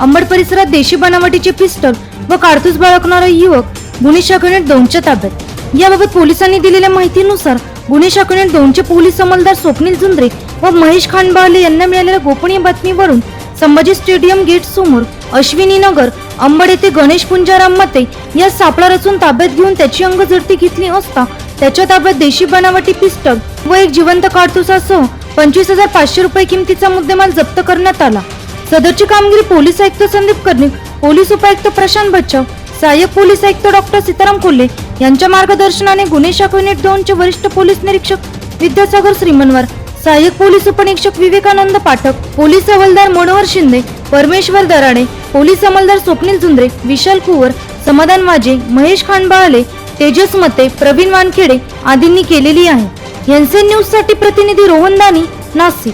अंबड परिसरात देशी बनावटीचे पिस्टल व कारतूस बाळगणारा युवक गुन्हे शाखेने दोनच्या ताब्यात. याबाबत पोलिसांनी दिलेल्या माहितीनुसार गुन्हे शाखेने दोनचे पोलीस अंमलदार स्वप्नील जुंद्रे व महेश खानबाले यांना मिळालेल्या गोपनीय बातमीवरून संभाजी स्टेडियम गेट समोर अश्विनी नगर अंबड येथे गणेश पुंजाराम मते या सापळा रचून ताब्यात घेऊन त्याची अंग झडती घेतली असता त्याच्या ताब्यात देशी बनावटी पिस्टल व एक जिवंत काडतुसासह पंचवीस हजार पाचशे रुपये किमतीचा मुद्देमाल जप्त करण्यात आला. सदरची कामगिरी पोलीस आयुक्त संदीप कर्णिक पोलीस उपायुक्त प्रशांत बच्चव सहाय्यक पोलीस आयुक्त डॉक्टर सीताराम कोल्हे यांच्या मार्गदर्शनाने गुन्हे शाखा युनिट दोनचे वरिष्ठ पोलीस निरीक्षक विद्यासागर श्रीमनवर सहाय्यक पोलीस उपनिरीक्षक विवेकानंद पाठक पोलीस हवालदार मनोहर शिंदे परमेश्वर दराडे पोलीस अंमलदार स्वप्नील झुंद्रे विशाल कुवर समाधान वाजे महेश खानबाळे तेजस मते प्रवीण वानखेडे आदींनी केलेली आहे. एनसीएन न्यूजसाठी प्रतिनिधी रोहन दानी नाशिक.